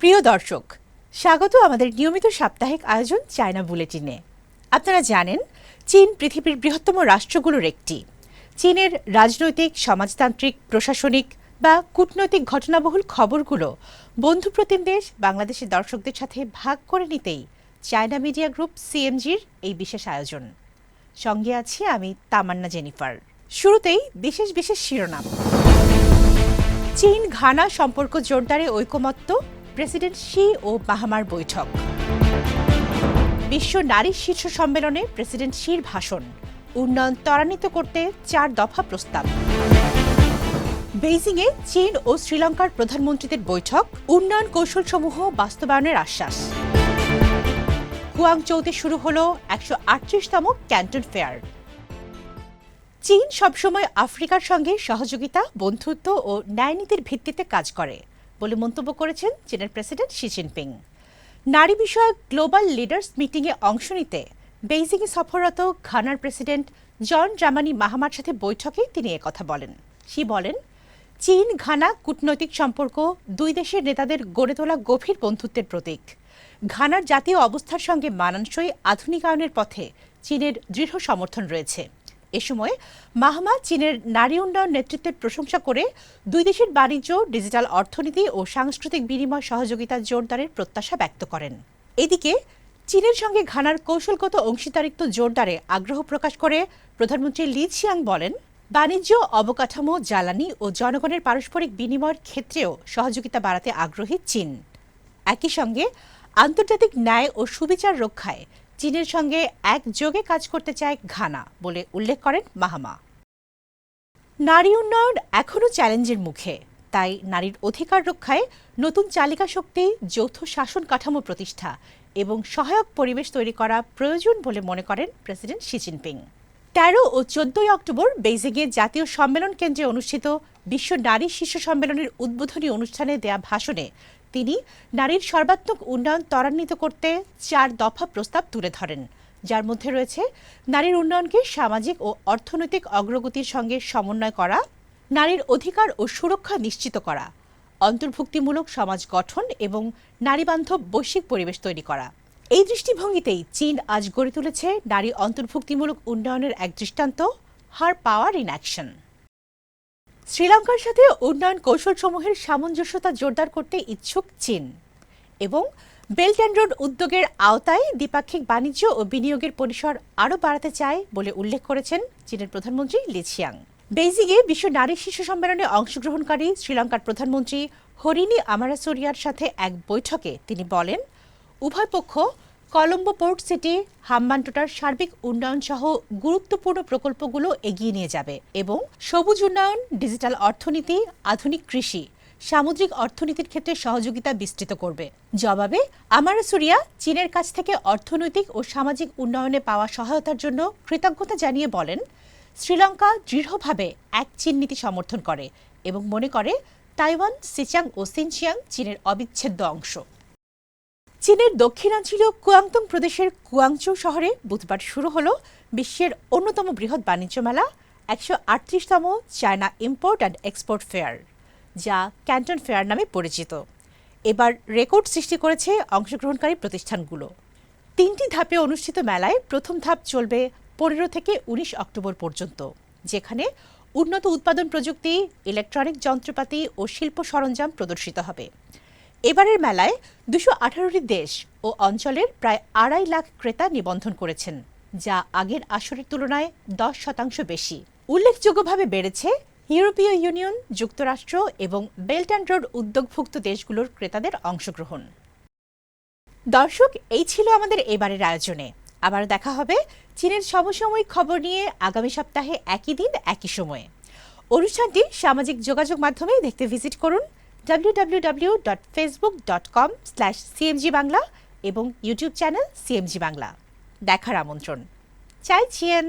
প্রিয় দর্শক, স্বাগত আমাদের নিয়মিত সাপ্তাহিক আয়োজন চায়না বুলেটিনে। আপনারা জানেন, চীন পৃথিবীর বৃহত্তম রাষ্ট্রগুলোর একটি। চীনের রাজনৈতিক, সমাজতান্ত্রিক, প্রশাসনিক বা কূটনৈতিক ঘটনাবহুল খবরগুলো বন্ধুপ্রতিম দেশ বাংলাদেশের দর্শকদের সাথে ভাগ করে নিতেই চায়না মিডিয়া গ্রুপ সিএমজির এই বিশেষ আয়োজন। সঙ্গে আছি আমি তামান্না জেনিফার। শুরুতেই বিশেষ বিশেষ শিরোনাম। চীন ঘানা সম্পর্ক জোরদারে ঐকমত্য প্রেসিডেন্ট শি ও মাহামার বৈঠক। বিশ্ব নারী শীর্ষ সম্মেলনে প্রেসিডেন্ট শির ভাষণ। উন্নয়ন ত্বরান্বিত করতে চার দফা প্রস্তাব। বেইজিংয়ে চীন ও শ্রীলঙ্কার প্রধানমন্ত্রীদের বৈঠক, উন্নয়ন কৌশলসমূহ বাস্তবায়নের আশ্বাস। কুয়াংচৌতে শুরু হলো একশো আটত্রিশতম ক্যান্টন ফেয়ার। চীন সবসময় আফ্রিকার সঙ্গে সহযোগিতা, বন্ধুত্ব ও ন্যায়নীতির ভিত্তিতে কাজ করে। বলে মন্তব্য করেছেন চীনের প্রেসিডেন্ট শি জিনপিং। নারী বিষয়ক গ্লোবাল লিডার্স মিটিংয়ে অংশ নিতে বেইজিংয়ে সফররত ঘানার প্রেসিডেন্ট জন জামানি মাহামার সাথে বৈঠকে তিনি একথা বলেন। শি বলেন, চীন, ঘানা কূটনৈতিক সম্পর্ক দুই দেশের নেতাদের গড়ে তোলা গভীর বন্ধুত্বের প্রতীক। ঘানার জাতীয় অবস্থার সঙ্গে মানানসই আধুনিকায়নের পথে চীনের দৃঢ় সমর্থন রয়েছে। এ সময় মাহমা চীনের নারী উন্নয়ন নেতৃত্বের প্রশংসা করে দুই দেশের বাণিজ্য, ডিজিটাল অর্থনীতি ও সাংস্কৃতিক বিনিময় সহযোগিতা জোরদারের প্রত্যাশা ব্যক্ত করেন। এদিকে চীনের সঙ্গে ঘানার কৌশলগত অংশীদারিত্ব জোরদারে আগ্রহ প্রকাশ করে প্রধানমন্ত্রী লি ছিয়াং বলেন, বাণিজ্য, অবকাঠামো, জ্বালানি ও জনগণের পারস্পরিক বিনিময়ের ক্ষেত্রেও সহযোগিতা বাড়াতে আগ্রহী চীন। একই সঙ্গে আন্তর্জাতিক ন্যায় ও সুবিচার রক্ষায় চীনের সঙ্গে একযোগে কাজ করতে চায় ঘানা বলে উল্লেখ করেন মাহামা। নারী উন্নয়ন এখনও চ্যালেঞ্জের মুখে, তাই নারীর অধিকার রক্ষায় নতুন চালিকা শক্তি, যৌথ শাসন কাঠামো প্রতিষ্ঠা এবং সহায়ক পরিবেশ তৈরি করা প্রয়োজন বলে মনে করেন প্রেসিডেন্ট শি জিনপিং। তেরো ও চোদ্দই অক্টোবর বেইজিংয়ে জাতীয় সম্মেলন কেন্দ্রে অনুষ্ঠিত বিশ্ব নারী শীর্ষ সম্মেলনের উদ্বোধনী অনুষ্ঠানে দেয়া ভাষণে তিনি নারীর সর্বাত্মক উন্নয়ন ত্বরান্বিত করতে চার দফা প্রস্তাব তুলে ধরেন। যার মধ্যে রয়েছে, নারীর উন্নয়নকে সামাজিক ও অর্থনৈতিক অগ্রগতির সঙ্গে সমন্বয় করা, নারীর অধিকার ও সুরক্ষা নিশ্চিত করা, অন্তর্ভুক্তিমূলক সমাজ গঠন এবং নারীবান্ধব বৈশ্বিক পরিবেশ তৈরি করা। এই দৃষ্টিভঙ্গিতেই চীন আজ গড়ে তুলেছে নারী অন্তর্ভুক্তিমূলক উন্নয়নের এক দৃষ্টান্ত, হার পাওয়ার ইন অ্যাকশন। শ্রীলঙ্কার সাথে উন্নয়ন কৌশলসমূহের সামঞ্জস্যতা জোরদার করতে ইচ্ছুক চীন এবং বেল্ট অ্যান্ড রোড উদ্যোগের আওতায় দ্বিপাক্ষিক বাণিজ্য ও বিনিয়োগের পরিসর আরও বাড়াতে চায় বলে উল্লেখ করেছেন চীনের প্রধানমন্ত্রী লিছিয়াং বেইজিংয়ে বিশ্ব নারী শিশু সম্মেলনে অংশগ্রহণকারী শ্রীলঙ্কার প্রধানমন্ত্রী হরিণী আমারাসোরিয়ার সাথে এক বৈঠকে তিনি বলেন, উভয় পক্ষ কলম্বো পোর্ট সিটি, হাম্বানটোটার সার্বিক উন্নয়ন সহ গুরুত্বপূর্ণ প্রকল্পগুলো এগিয়ে নিয়ে যাবে এবং সবুজ উন্নয়ন, ডিজিটাল অর্থনীতি, আধুনিক কৃষি, সামুদ্রিক অর্থনীতির ক্ষেত্রে সহযোগিতা বিস্তৃত করবে। জবাবে আমারাসুরিয়া চীনের কাছ থেকে অর্থনৈতিক ও সামাজিক উন্নয়নে পাওয়া সহায়তার জন্য কৃতজ্ঞতা জানিয়ে বলেন, শ্রীলঙ্কা দৃঢ়ভাবে এক চীন নীতি সমর্থন করে এবং মনে করে, তাইওয়ান, সিচাং ও সিনচিয়াং চীনের অবিচ্ছেদ্য অংশ। চীনের দক্ষিণাঞ্চলীয় কুয়াংতং প্রদেশের কুয়াংচৌ শহরে বুধবার শুরু হলো বিশ্বের অন্যতম বৃহৎ বাণিজ্য মেলা, একশো আটত্রিশতম China import and export fair, যা ক্যান্টন ফেয়ার নামে পরিচিত। এবার রেকর্ড সৃষ্টি করেছে অংশগ্রহণকারী প্রতিষ্ঠানগুলো। তিনটি ধাপে অনুষ্ঠিত মেলায় প্রথম ধাপ চলবে পনেরো থেকে উনিশ অক্টোবর পর্যন্ত, যেখানে উন্নত উৎপাদন প্রযুক্তি, ইলেকট্রনিক যন্ত্রপাতি ও শিল্প সরঞ্জাম প্রদর্শিত হবে। এবারের মেলায় দুশো আঠারোটি দেশ ও অঞ্চলের প্রায় আড়াই লাখ ক্রেতা নিবন্ধন করেছেন, যা আগের আসরের তুলনায় দশ শতাংশ বেশি। উল্লেখযোগ্যভাবে বেড়েছে ইউরোপীয় ইউনিয়ন, যুক্তরাষ্ট্র এবং বেল্ট অ্যান্ড রোড উদ্যোগভুক্ত দেশগুলোর ক্রেতাদের অংশগ্রহণ। দর্শক, এই ছিল আমাদের এবারের আয়োজনে। আবার দেখা হবে চীনের সমসাময়িক খবর নিয়ে আগামী সপ্তাহে একই দিন, একই সময়ে। অনুষ্ঠানটি সামাজিক যোগাযোগ মাধ্যমে দেখতে ভিজিট করুন। www.facebook.com স্ল্যাশ সিএমজি বাংলা এবং ইউটিউব চ্যানেল সিএমজি বাংলা দেখার আমন্ত্রণ। চাইছেন চিয়েন